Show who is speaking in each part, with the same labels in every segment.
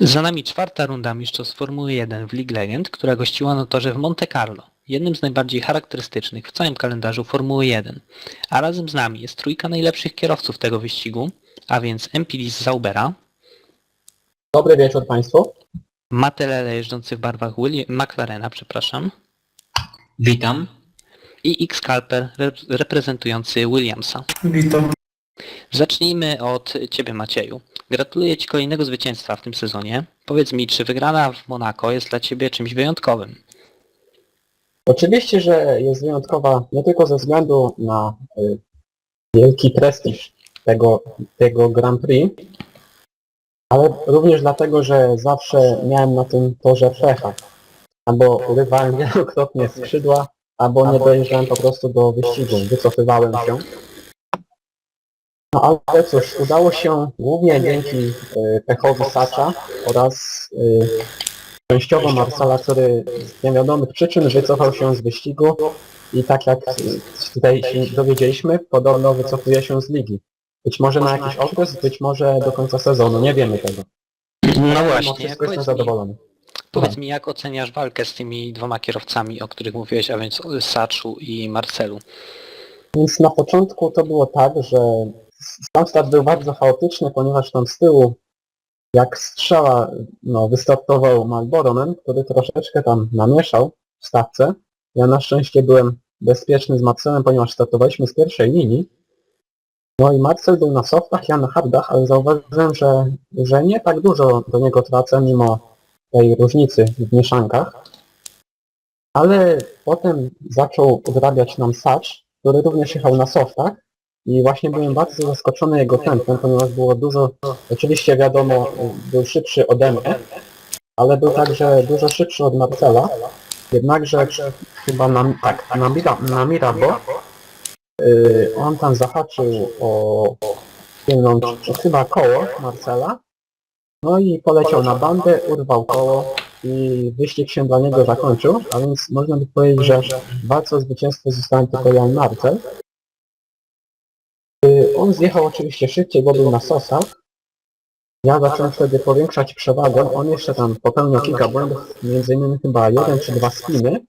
Speaker 1: Za nami czwarta runda mistrzostw Formuły 1 w League Legend, która gościła na torze w Monte Carlo, jednym z najbardziej charakterystycznych w całym kalendarzu Formuły 1. A razem z nami jest trójka najlepszych kierowców tego wyścigu, a więc MPD z Zaubera,
Speaker 2: Dobry wieczór Państwu.
Speaker 1: Matelele jeżdżący w barwach Willi- McLarena, przepraszam,
Speaker 3: Witam.
Speaker 1: i X-Calper rep- reprezentujący Williamsa.
Speaker 4: Witam.
Speaker 1: Zacznijmy od Ciebie Macieju. Gratuluję Ci kolejnego zwycięstwa w tym sezonie. Powiedz mi, czy wygrana w Monako jest dla Ciebie czymś wyjątkowym?
Speaker 2: Oczywiście, że jest wyjątkowa nie tylko ze względu na y, wielki prestiż tego, tego Grand Prix, ale również dlatego, że zawsze miałem na tym torze pecha. Albo urywałem wielokrotnie skrzydła, albo nie dojeżdżałem po prostu do wyścigu, wycofywałem się. No ale cóż, udało się głównie dzięki y, pechowi Sacza oraz y, częściowo Marsala, który z niewiadomych przyczyn wycofał się z wyścigu i tak jak y, tutaj się dowiedzieliśmy, podobno wycofuje się z ligi. Być może na jakiś okres, być może do końca sezonu, nie wiemy tego.
Speaker 1: No
Speaker 2: Mimo
Speaker 1: właśnie,
Speaker 2: wszystko jestem
Speaker 1: powiedz mi,
Speaker 2: zadowolony.
Speaker 1: powiedz mi, jak oceniasz walkę z tymi dwoma kierowcami, o których mówiłeś, a więc Saczu i Marcelu?
Speaker 2: Więc na początku to było tak, że sam start był bardzo chaotyczny, ponieważ tam z tyłu jak strzała no, wystartował Malboronen, który troszeczkę tam namieszał w stawce. Ja na szczęście byłem bezpieczny z Marcelem, ponieważ startowaliśmy z pierwszej linii. No i Marcel był na softach, ja na hardach, ale zauważyłem, że, że nie tak dużo do niego tracę mimo tej różnicy w mieszankach. Ale potem zaczął odrabiać nam Sacz, który również jechał na softach i właśnie byłem bardzo zaskoczony jego tempem, ponieważ było dużo, oczywiście wiadomo, był szybszy ode mnie, ale był także dużo szybszy od Marcela. Jednakże chyba na, tak, na, Mira, na Mirabo yy, on tam zahaczył o pieniądz, chyba koło Marcela, no i poleciał na bandę, urwał koło i wyścig się dla niego zakończył, a więc można by powiedzieć, że w walce o zwycięstwo zostałem tylko Jan Marcel. Y, On zjechał oczywiście szybciej, bo był na sosach. Ja zacząłem wtedy powiększać przewagę. On jeszcze tam popełniał kilka błędów, między innymi chyba jeden czy dwa spiny.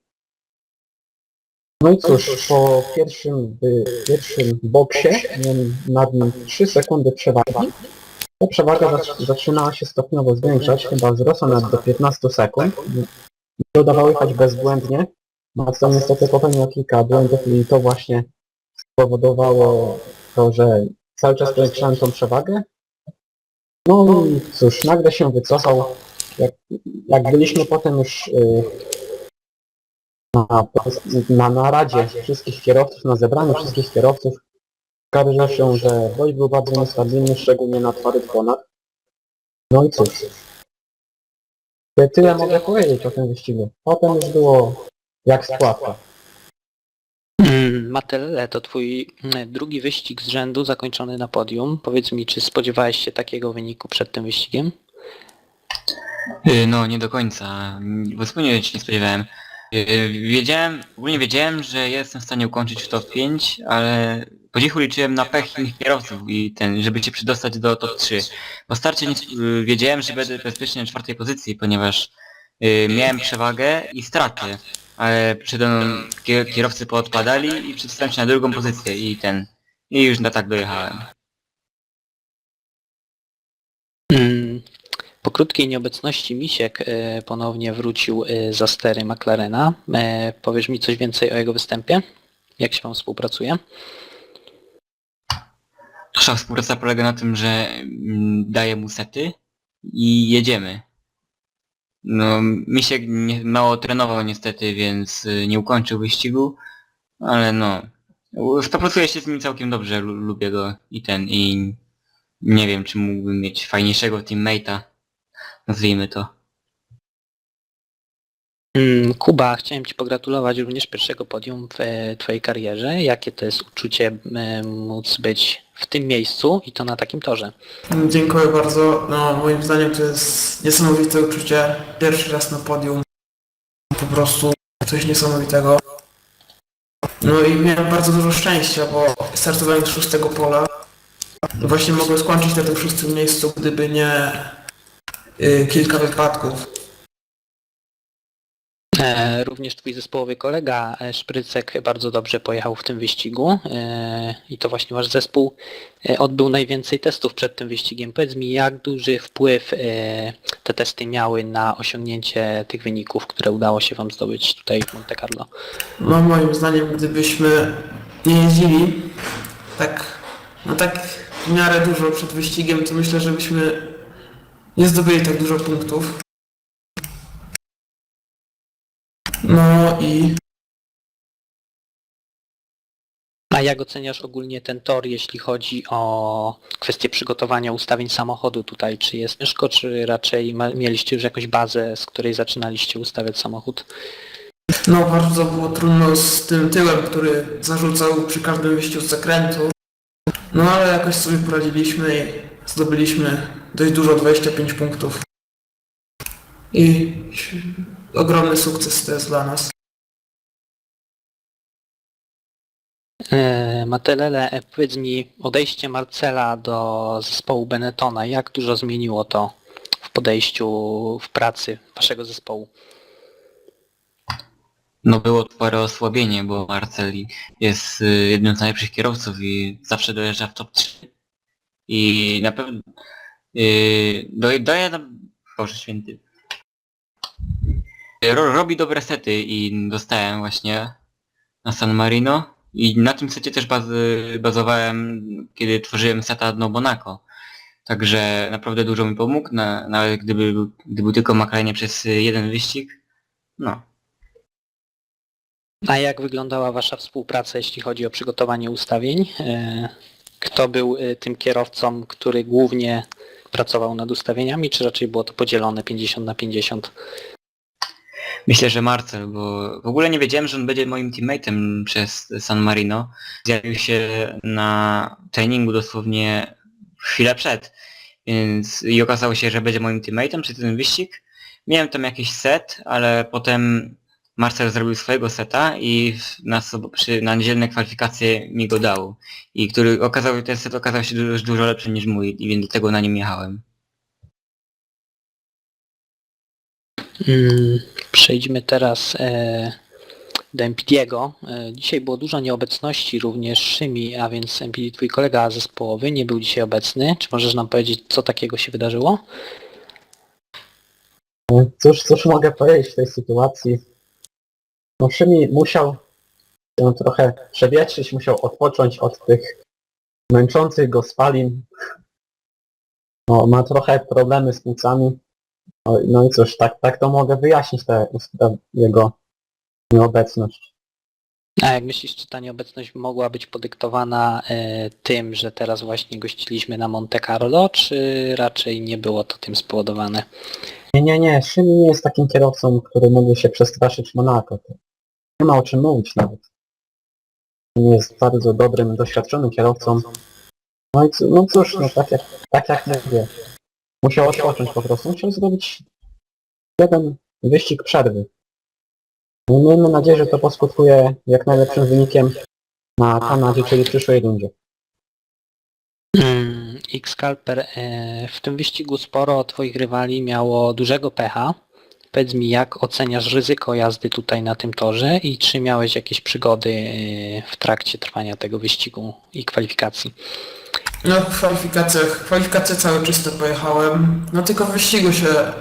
Speaker 2: No i cóż, po pierwszym, y, pierwszym boksie miałem nad nim 3 sekundy przewagi. Ta przewaga zac- zaczynała się stopniowo zwiększać, chyba wzrosła nawet do 15 sekund. Nie udawało jechać bezbłędnie. Marcel niestety popełnił kilka błędów i to właśnie spowodowało to, że cały czas powiększałem tą przewagę. No i cóż, nagle się wycofał. Jak, jak byliśmy potem już y, na, na naradzie wszystkich kierowców, na zebraniu wszystkich kierowców, okaże się, że boj był bardzo niestabilny, szczególnie na twardych konach. No i cóż. Tyle mogę powiedzieć o tym wyścigu. Potem już było jak spłata.
Speaker 1: Matelele to Twój mm, drugi wyścig z rzędu zakończony na podium. Powiedz mi, czy spodziewałeś się takiego wyniku przed tym wyścigiem?
Speaker 3: Y, No, nie do końca, bo zupełnie się nie spodziewałem. Y, Wiedziałem, ogólnie wiedziałem, że jestem w stanie ukończyć w top 5, ale po cichu liczyłem na pech innych kierowców i ten, żeby się przedostać do top 3. Po starcie nie, y, wiedziałem, że będę bezpiecznie na czwartej pozycji, ponieważ miałem przewagę i straty, ale przede mną kier- kierowcy poodpadali i przedostałem się na drugą pozycję i ten, i już na tak dojechałem.
Speaker 1: Mm, Po krótkiej nieobecności Misiek e, ponownie wrócił e, za stery McLarena. E, Powiesz mi coś więcej o jego występie? Jak się Wam współpracuje?
Speaker 3: Nasza współpraca polega na tym, że mm, daję mu sety i jedziemy. No, mi się mało trenował niestety, więc y, nie ukończył wyścigu, ale no, współpracuję się z nim całkiem dobrze, lu- lubię go i ten, i nie wiem, czy mógłbym mieć fajniejszego teammate'a, nazwijmy to.
Speaker 1: Mm, Kuba, chciałem Ci pogratulować również pierwszego podium w e, Twojej karierze. Jakie to jest uczucie e, móc być w tym miejscu i to na takim torze?
Speaker 4: Dziękuję bardzo. No moim zdaniem to jest niesamowite uczucie. Pierwszy raz na podium. Po prostu coś niesamowitego. No i miałem bardzo dużo szczęścia, bo startowałem z szóstego pola. Właśnie mogłem skończyć na tym szóstym miejscu, gdyby nie y, kilka wypadków.
Speaker 1: E, Również twój zespołowy kolega e, Szprycek bardzo dobrze pojechał w tym wyścigu e, i to właśnie wasz zespół odbył najwięcej testów przed tym wyścigiem. Powiedz mi, jak duży wpływ te testy miały na osiągnięcie tych wyników, które udało się wam zdobyć tutaj w Monte Carlo?
Speaker 4: No moim zdaniem, gdybyśmy nie jeździli tak, no tak w miarę dużo przed wyścigiem, to myślę, że byśmy nie zdobyli tak dużo punktów. No i
Speaker 1: A jak oceniasz ogólnie ten tor, jeśli chodzi o kwestię przygotowania ustawień samochodu tutaj? Czy jest ciężko, czy raczej ma, mieliście już jakąś bazę, z której zaczynaliście ustawiać samochód?
Speaker 4: no bardzo było trudno z tym tyłem, który zarzucał przy każdym wyjściu z zakrętu. No ale jakoś sobie poradziliśmy i zdobyliśmy dość dużo, 25 punktów. I ogromny sukces to jest dla nas.
Speaker 1: E, Matelele, e, powiedz mi, odejście Marcela do zespołu Benettona, jak dużo zmieniło to w podejściu, w pracy waszego zespołu?
Speaker 3: No było spore osłabienie, bo Marceli jest y, jednym z najlepszych kierowców i zawsze dojeżdża w top 3. I na pewno yy, do, doje na... Boże święty. Ro, robi dobre sety i dostałem właśnie na San Marino. I na tym secie też baz, bazowałem, kiedy tworzyłem seta do Monaco. Także naprawdę dużo mi pomógł, na, nawet gdyby, był- tylko McLarenie przez jeden wyścig. No.
Speaker 1: A jak wyglądała wasza współpraca, jeśli chodzi o przygotowanie ustawień? E, Kto był e, tym kierowcą, który głównie pracował nad ustawieniami, czy raczej było to podzielone 50 na 50?
Speaker 3: Myślę, że Marcel, bo w ogóle nie wiedziałem, że on będzie moim teammateem przez San Marino. Zjawił się na treningu dosłownie chwilę przed. Więc i okazało się, że będzie moim teammateem przez ten wyścig. Miałem tam jakiś set, ale potem Marcel zrobił swojego seta i na, przy, na niedzielne kwalifikacje mi go dał. I który okazał, ten set okazał się dużo, dużo lepszy niż mój i więc dlatego na nim jechałem.
Speaker 1: Przejdźmy teraz e, do MPD'ego. E, Dzisiaj było dużo nieobecności również Szymi, a więc MPD, twój kolega zespołowy, nie był dzisiaj obecny. Czy możesz nam powiedzieć, co takiego się wydarzyło?
Speaker 2: Cóż, cóż mogę powiedzieć w tej sytuacji? No Szymi musiał się trochę przewietrzyć, musiał odpocząć od tych męczących go spalin. No, ma trochę problemy z płucami. No, no i cóż, tak, tak to mogę wyjaśnić tę jego nieobecność.
Speaker 1: A jak myślisz, czy ta nieobecność mogła być podyktowana e, tym, że teraz właśnie gościliśmy na Monte Carlo, czy raczej nie było to tym spowodowane?
Speaker 2: Nie, nie, nie, Szymi nie jest takim kierowcą, który mógłby się przestraszyć Monako. Nie ma o czym mówić nawet. Nie jest bardzo dobrym, doświadczonym kierowcą. No i no cóż, no tak jak, tak jak mówię. Musiał odpocząć po prostu. Musiał zrobić jeden wyścig przerwy. No miejmy nadzieję, że to poskutkuje jak najlepszym wynikiem na Kanadzie, czyli przyszłej rundzie.
Speaker 1: Mm, X-Calper, e, w tym wyścigu sporo twoich rywali miało dużego pecha. Powiedz mi, jak oceniasz ryzyko jazdy tutaj na tym torze i czy miałeś jakieś przygody e, w trakcie trwania tego wyścigu i kwalifikacji?
Speaker 4: No w kwalifikacjach, kwalifikacje całe czyste pojechałem. No tylko w wyścigu się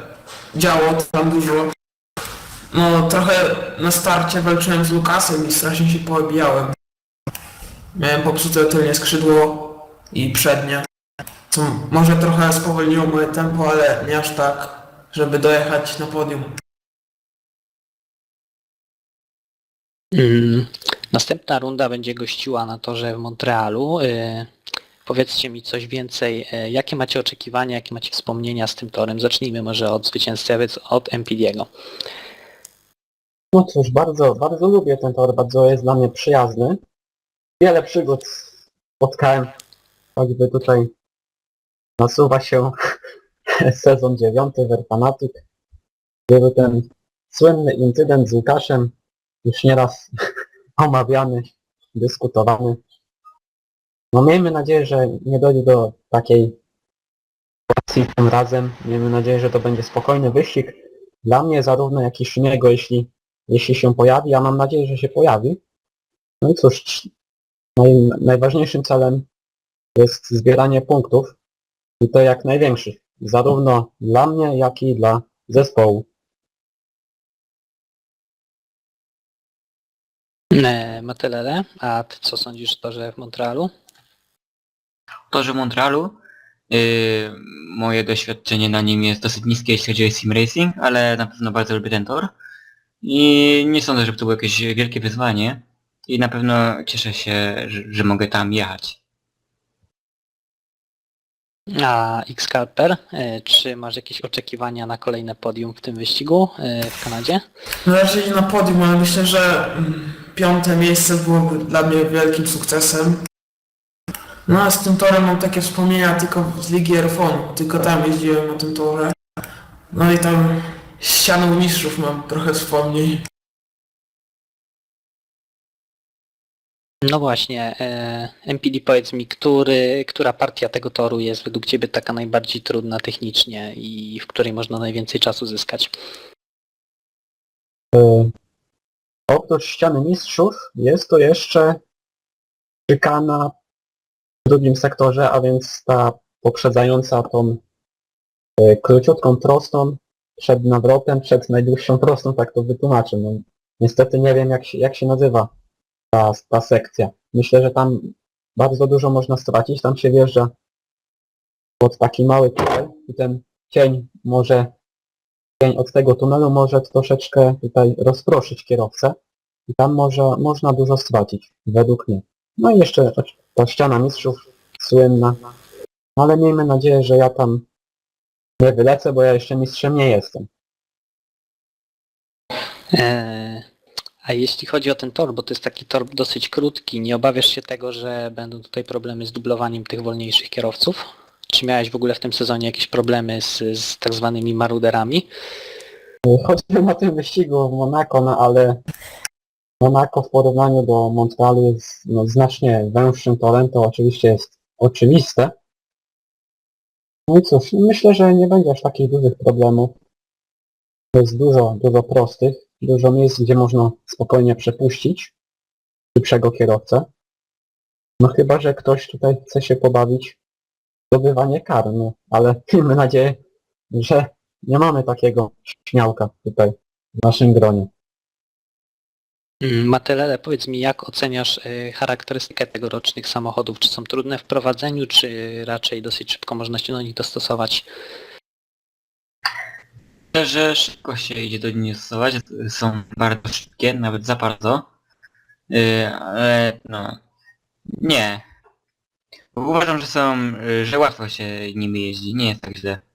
Speaker 4: działo tam dużo. No trochę na starcie walczyłem z Lukasem i strasznie się poobijałem. Miałem popsute tylnie skrzydło i przednie. Co może trochę spowolniło moje tempo, ale nie aż tak, żeby dojechać na podium.
Speaker 1: Mm, Następna runda będzie gościła na torze w Montrealu. E, Powiedzcie mi coś więcej, e, jakie macie oczekiwania, jakie macie wspomnienia z tym torem? Zacznijmy może od zwycięzcy, od MPD'ego.
Speaker 2: No cóż, bardzo, bardzo lubię ten tor, bardzo jest dla mnie przyjazny. Wiele przygód spotkałem, choćby tutaj nasuwa się sezon dziewiąty Werfanatyk, był ten słynny incydent z Łukaszem, już nieraz omawiany, dyskutowany. No miejmy nadzieję, że nie dojdzie do takiej sytuacji tym razem. Miejmy nadzieję, że to będzie spokojny wyścig. Dla mnie zarówno jak i Szuniego, jeśli, jeśli się pojawi, a mam nadzieję, że się pojawi. No i cóż, naj, najważniejszym celem jest zbieranie punktów i to jak największych. Zarówno dla mnie, jak i dla zespołu.
Speaker 1: E, Matelele, a ty co sądzisz o torze w Montrealu?
Speaker 3: W torze Montrealu yy, moje doświadczenie na nim jest dosyć niskie, jeśli chodzi o sim racing, ale na pewno bardzo lubię ten tor. I nie sądzę, żeby to było jakieś wielkie wyzwanie. I na pewno cieszę się, że, że mogę tam jechać.
Speaker 1: A X-Carper, e, czy masz jakieś oczekiwania na kolejne podium w tym wyścigu e, w Kanadzie?
Speaker 4: No raczej nie na podium, ale myślę, że mm, piąte miejsce byłoby dla mnie wielkim sukcesem. No a z tym torem mam takie wspomnienia tylko z Ligi Airfonu, tylko tam jeździłem na tym torze. No i tam z ścianą mistrzów mam trochę wspomnień.
Speaker 1: No właśnie, e, MPD powiedz mi, który, która partia tego toru jest według Ciebie taka najbardziej trudna technicznie i w której można najwięcej czasu zyskać?
Speaker 2: Yy, Oprócz ściany mistrzów jest to jeszcze szykana w drugim sektorze, a więc ta poprzedzająca tą yy, króciutką prostą przed nawrotem, przed najdłuższą prostą, tak to wytłumaczę. No, niestety nie wiem jak się, jak się nazywa ta, ta sekcja. Myślę, że tam bardzo dużo można stracić, tam się wjeżdża pod taki mały tunel i ten cień może cień od tego tunelu może troszeczkę tutaj rozproszyć kierowcę i tam może, można dużo stracić, według mnie. No i jeszcze ta ściana mistrzów słynna, No ale miejmy nadzieję, że ja tam nie wylecę, bo ja jeszcze mistrzem nie jestem.
Speaker 1: E, a jeśli chodzi o ten tor, bo to jest taki tor dosyć krótki, nie obawiasz się tego, że będą tutaj problemy z dublowaniem tych wolniejszych kierowców? Czy miałeś w ogóle w tym sezonie jakieś problemy z, z tak zwanymi maruderami?
Speaker 2: Choćby na tym wyścigu w Monako, no ale Monako w porównaniu do Montrealu jest no, znacznie węższym torem, to oczywiście jest oczywiste. No i cóż, myślę, że nie będzie aż takich dużych problemów. Jest dużo, dużo prostych, dużo miejsc, gdzie można spokojnie przepuścić szybszego kierowcę. No chyba, że ktoś tutaj chce się pobawić zdobywanie kar, no ale miejmy nadzieję, że nie mamy takiego śmiałka tutaj w naszym gronie.
Speaker 1: Mm, Matelele, powiedz mi, jak oceniasz e, charakterystykę tegorocznych samochodów? Czy są trudne w prowadzeniu, czy raczej dosyć szybko można się do nich dostosować?
Speaker 3: Myślę, że szybko się idzie do nich stosować, są bardzo szybkie, nawet za bardzo. Yy, ale no, nie. Uważam, że są, yy, że łatwo się nimi jeździ, nie jest tak źle.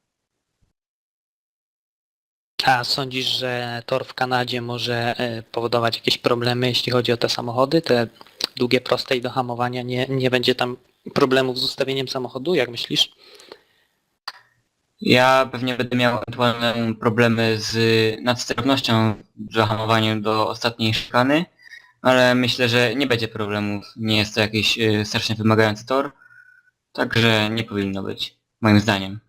Speaker 1: A sądzisz, że tor w Kanadzie może e, powodować jakieś problemy, jeśli chodzi o te samochody? Te długie, proste i do hamowania, nie, nie będzie tam problemów z ustawieniem samochodu, jak myślisz?
Speaker 3: Ja pewnie będę miał ewentualne problemy z nadsterownością w zahamowaniu do ostatniej szklany, ale myślę, że nie będzie problemów. Nie jest to jakiś yy, strasznie wymagający tor, także nie powinno być, moim zdaniem.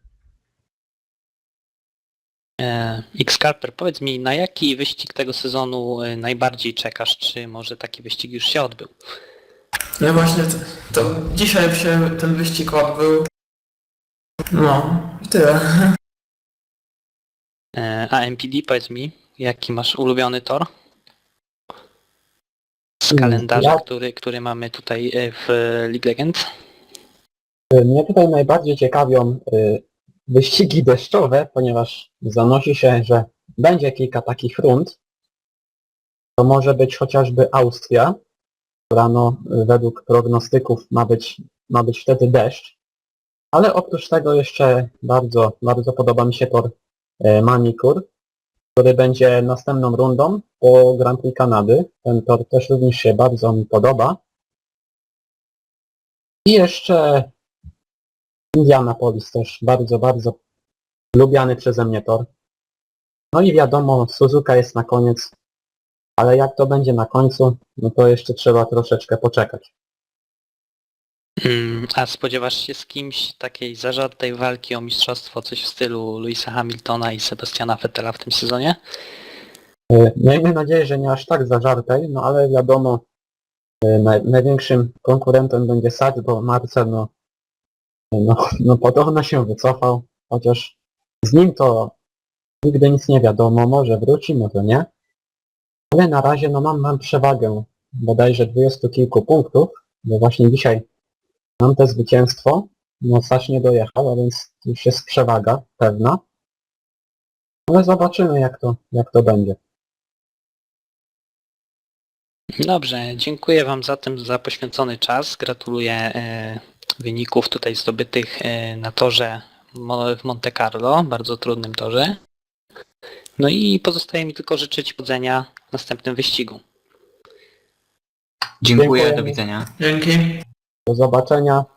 Speaker 1: E, X-Carper, powiedz mi, na jaki wyścig tego sezonu e, najbardziej czekasz? Czy może taki wyścig już się odbył?
Speaker 4: No właśnie, to, to dzisiaj się ten wyścig odbył. No, i tyle.
Speaker 1: E, A MPD, powiedz mi, jaki masz ulubiony tor? Z
Speaker 2: Mm,
Speaker 1: kalendarza,
Speaker 2: ja-
Speaker 1: który, który mamy tutaj w League Legends?
Speaker 2: Mnie tutaj najbardziej ciekawią y, wyścigi deszczowe, ponieważ zanosi się, że będzie kilka takich rund. To może być chociażby Austria, która no, y, według prognostyków ma być, ma być wtedy deszcz. Ale oprócz tego jeszcze bardzo, bardzo podoba mi się tor y, Manikur, który będzie następną rundą po Grand Prix Kanady. Ten tor też również się bardzo mi podoba. I jeszcze Indianapolis też bardzo, bardzo lubiany przeze mnie tor. No i wiadomo, Suzuka jest na koniec, ale jak to będzie na końcu, no to jeszcze trzeba troszeczkę poczekać.
Speaker 1: Mm, A spodziewasz się z kimś takiej zażartej walki o mistrzostwo, coś w stylu Louisa Hamiltona i Sebastiana Vettela w tym sezonie?
Speaker 2: E, Miejmy nadzieję, że nie aż tak zażartej, no ale wiadomo, e, naj, największym konkurentem będzie Sać, bo Marcel no, no, no podobno się wycofał, chociaż z nim to nigdy nic nie wiadomo, może wróci, może nie. Ale na razie no mam, mam przewagę bodajże dwudziestu kilku punktów, bo właśnie dzisiaj mam te zwycięstwo, no nie dojechał, a więc już jest przewaga pewna. Ale zobaczymy jak to, jak to będzie.
Speaker 1: Dobrze, dziękuję Wam za tym, za poświęcony czas. Gratuluję e, wyników tutaj zdobytych e, na torze w Monte Carlo, bardzo trudnym torze. No i pozostaje mi tylko życzyć powodzenia w następnym wyścigu.
Speaker 3: Dziękuję,
Speaker 2: Dziękujemy.
Speaker 3: do widzenia.
Speaker 4: Dzięki.
Speaker 2: Do zobaczenia.